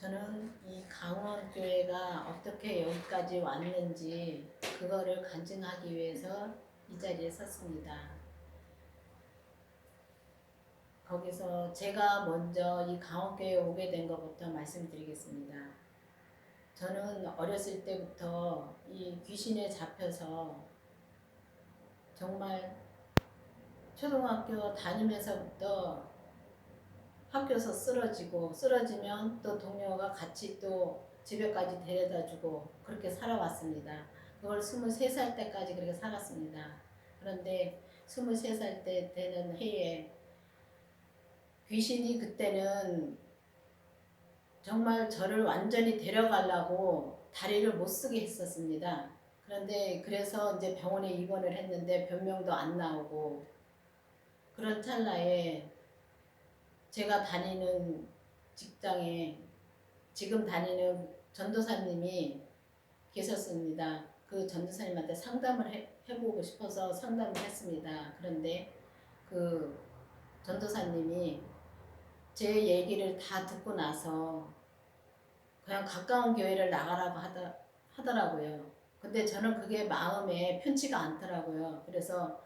저는 이 강원 교회가 어떻게 여기까지 왔는지 그거를 간증하기 위해서 이 자리에 섰습니다. 거기서 제가 먼저 이 강원교회에 오게 된 것부터 말씀드리겠습니다. 저는 어렸을 때부터 이 귀신에 잡혀서 정말 초등학교 다니면서부터 학교에서 쓰러지고 쓰러지면 또 동료가 같이 또 집에까지 데려다 주고 그렇게 살아왔습니다. 그걸 23살 때까지 그렇게 살았습니다. 그런데 23살 때 되는 해에 귀신이 그때는 정말 저를 완전히 데려가려고 다리를 못 쓰게 했었습니다. 그런데 그래서 이제 병원에 입원을 했는데 변명도 안 나오고 그런 찰나에 제가 다니는 직장에 지금 다니는 전도사님이 계셨습니다. 그 전도사님한테 상담을 해, 해보고 싶어서 상담을 했습니다. 그런데 그 전도사님이 제 얘기를 다 듣고 나서 그냥 가까운 교회를 나가라고 하더, 하더라고요. 근데 저는 그게 마음에 편치가 않더라고요. 그래서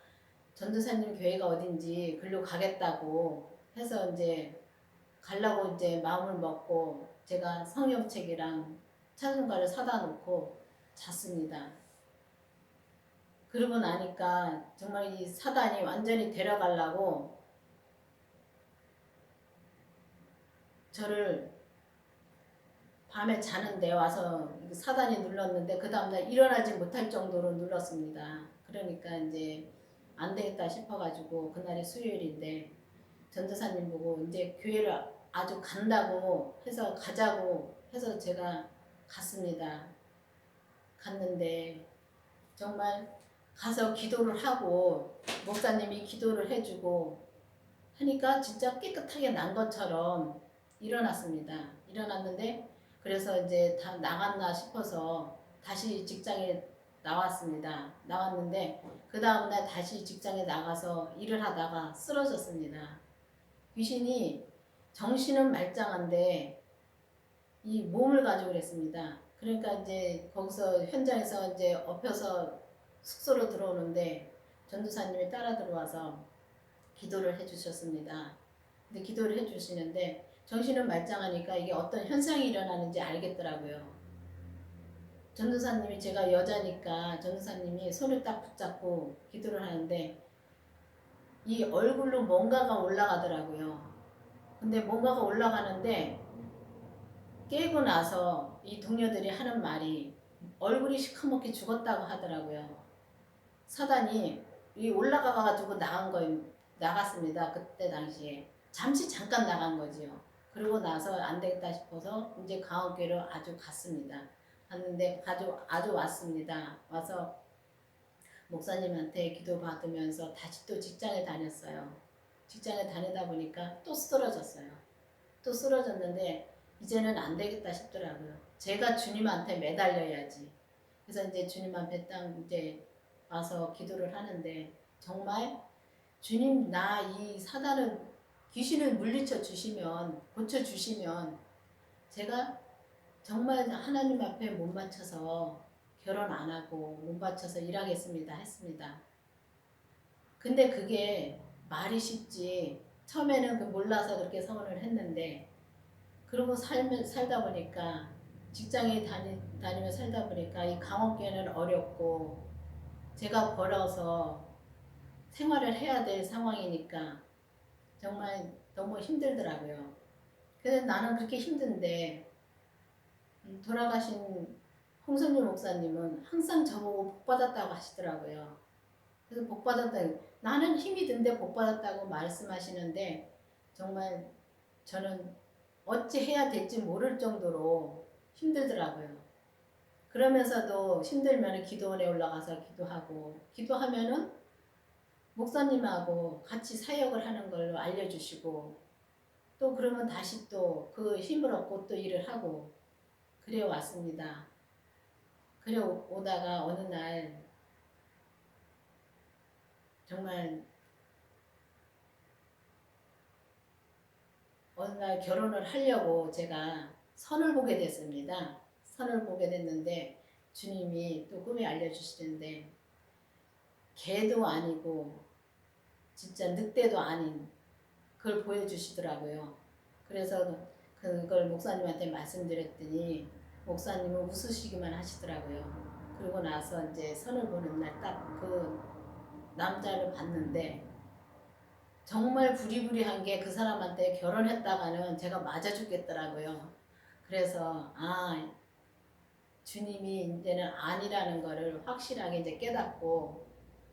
전도사님 교회가 어딘지 글로 가겠다고 해서 이제 가려고 이제 마음을 먹고 제가 성경책이랑 찬송가를 사다 놓고 잤습니다. 그러고 나니까 정말 이 사단이 완전히 데려가려고 저를 밤에 자는데 와서 사단이 눌렀는데 그 다음날 일어나지 못할 정도로 눌렀습니다. 그러니까 이제 안 되겠다 싶어가지고 그날이 수요일인데 전도사님 보고 이제 교회를 아주 간다고 해서 가자고 해서 제가 갔습니다. 갔는데 정말 가서 기도를 하고 목사님이 기도를 해주고 하니까 진짜 깨끗하게 난 것처럼 일어났습니다. 일어났는데 그래서 이제 다 나갔나 싶어서 다시 직장에 나왔습니다. 나왔는데 그 다음날 다시 직장에 나가서 일을 하다가 쓰러졌습니다. 귀신이 정신은 말짱한데 이 몸을 가지고 그랬습니다. 그러니까 이제 거기서 현장에서 이제 엎혀서 숙소로 들어오는데 전도사님이 따라 들어와서 기도를 해주셨습니다. 근데 기도를 해주시는데 정신은 말짱하니까 이게 어떤 현상이 일어나는지 알겠더라고요. 전도사님이 제가 여자니까 전도사님이 손을 딱 붙잡고 기도를 하는데 이 얼굴로 뭔가가 올라가더라고요. 근데 뭔가가 올라가는데 깨고 나서 이 동료들이 하는 말이 얼굴이 시커멓게 죽었다고 하더라고요. 사단이 이 올라가가지고 나간 거 나갔습니다. 그때 당시에 잠시 잠깐 나간 거지요. 그러고 나서 안 되겠다 싶어서 이제 강원교회로 아주 갔습니다. 갔는데 아주 아주 왔습니다. 와서 목사님한테 기도 받으면서 다시 또 직장에 다녔어요. 직장에 다니다 보니까 또 쓰러졌어요. 또 쓰러졌는데 이제는 안 되겠다 싶더라고요. 제가 주님한테 매달려야지. 그래서 이제 주님 앞에 딱 이제 와서 기도를 하는데 정말 주님 나 이 사단을 귀신을 물리쳐 주시면 고쳐 주시면 제가 정말 하나님 앞에 못 맞춰서 결혼 안 하고 못 맞춰서 일하겠습니다 했습니다. 근데 그게 말이 쉽지 처음에는 그 몰라서 그렇게 서원을 했는데 그러고 살면 살다 보니까 직장에 다니, 다니며 살다 보니까 이 강원교회는 어렵고 제가 벌어서 생활을 해야 될 상황이니까 정말 너무 힘들더라고요. 그래서 나는 그렇게 힘든데 음, 돌아가신 홍선유 목사님은 항상 저보고 복 받았다고 하시더라고요. 그래서 복 받았다. 나는 힘이 든데 복 받았다고 말씀하시는데 정말 저는 어찌 해야 될지 모를 정도로 힘들더라고요. 그러면서도 힘들면 기도원에 올라가서 기도하고 기도하면은 목사님하고 같이 사역을 하는 걸로 알려주시고 또 그러면 다시 또 그 힘을 얻고 또 일을 하고 그래 왔습니다. 그래 오다가 어느 날 정말 어느 날 결혼을 하려고 제가 선을 보게 됐습니다. 선을 보게 됐는데 주님이 또 꿈에 알려주시는데 개도 아니고 진짜 늑대도 아닌 그걸 보여주시더라고요. 그래서 그걸 목사님한테 말씀드렸더니 목사님은 웃으시기만 하시더라고요. 그러고 나서 이제 선을 보는 날 딱 그 남자를 봤는데 정말 부리부리한 게 그 사람한테 결혼했다가는 제가 맞아 죽겠더라고요. 그래서 아 주님이 이제는 아니라는 거를 확실하게 이제 깨닫고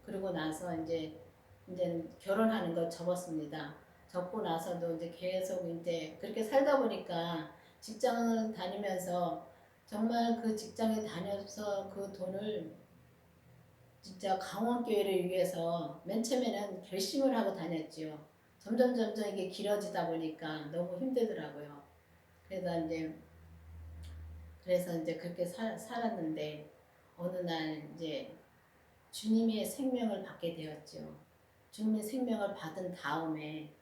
그러고 나서 이제 이제 결혼하는 걸 접었습니다. 접고 나서도 이제 계속 이제 그렇게 살다 보니까 직장을 다니면서 정말 그 직장에 다녀서 그 돈을 진짜 강원교회를 위해서 맨 처음에는 결심을 하고 다녔지요. 점점 점점 이게 길어지다 보니까 너무 힘들더라고요. 그래서 이제 그래서 이제 그렇게 살, 살았는데 어느 날 이제 주님의 생명을 받게 되었죠. 주님의 생명을 받은 다음에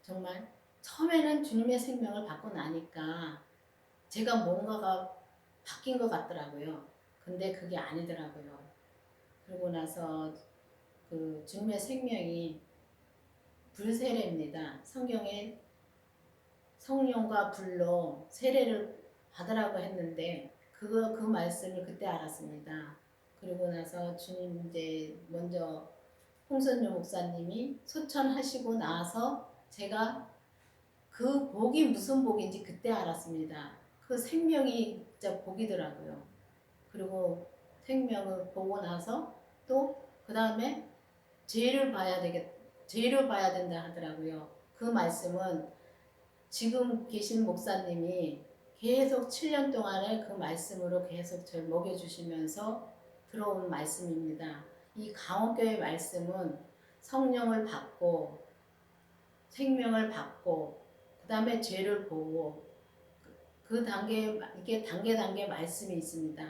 정말 처음에는 주님의 생명을 받고 나니까 제가 뭔가가 바뀐 것 같더라고요. 근데 그게 아니더라고요. 그러고 나서 그 주님의 생명이 불세례입니다. 성경에 성령과 불로 세례를 받으라고 했는데 그거 그 말씀을 그때 알았습니다. 그리고 나서 주님 이제 먼저 홍선유 목사님이 소천하시고 나서 제가 그 복이 무슨 복인지 그때 알았습니다. 그 생명이 진짜 복이더라고요. 그리고 생명을 보고 나서 또 그 다음에 죄를 봐야 되겠, 죄를 봐야 된다 하더라고요. 그 말씀은 지금 계신 목사님이 계속 7년 동안에 그 말씀으로 계속 저를 먹여주시면서 들어온 말씀입니다. 이 강원교회 말씀은 성령을 받고 생명을 받고 그 다음에 죄를 보고 그 단계 이게 단계 단계 말씀이 있습니다.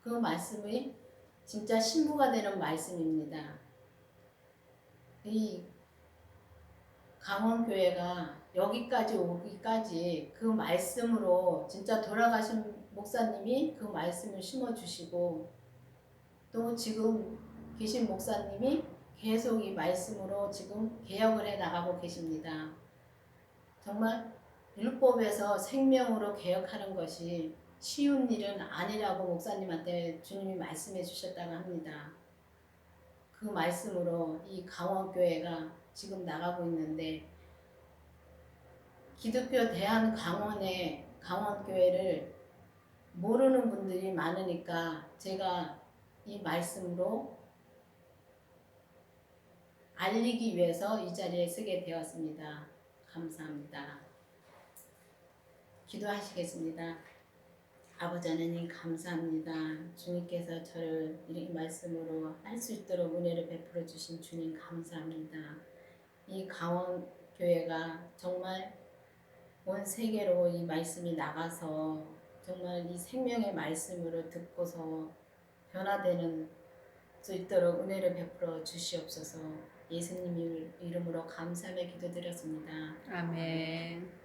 그 말씀이 진짜 신부가 되는 말씀입니다. 이 강원교회가 여기까지 오기까지 그 말씀으로 진짜 돌아가신 목사님이 그 말씀을 심어주시고 또 지금 계신 목사님이 계속 이 말씀으로 지금 개혁을 해 나가고 계십니다. 정말 율법에서 생명으로 개혁하는 것이 쉬운 일은 아니라고 목사님한테 주님이 말씀해 주셨다고 합니다. 그 말씀으로 이 강원교회가 지금 나가고 있는데 기독교 대한 강원의 강원교회를 모르는 분들이 많으니까 제가 이 말씀으로 알리기 위해서 이 자리에 쓰게 되었습니다. 감사합니다. 기도하시겠습니다. 아버지 하나님 감사합니다. 주님께서 저를 이 말씀으로 할 수 있도록 은혜를 베풀어 주신 주님 감사합니다. 이 강원 교회가 정말 온 세계로 이 말씀이 나가서 정말 이 생명의 말씀으로 듣고서 변화되는 수 있도록 은혜를 베풀어 주시옵소서. 예수님 이름으로 감사하며 기도드렸습니다. 아멘.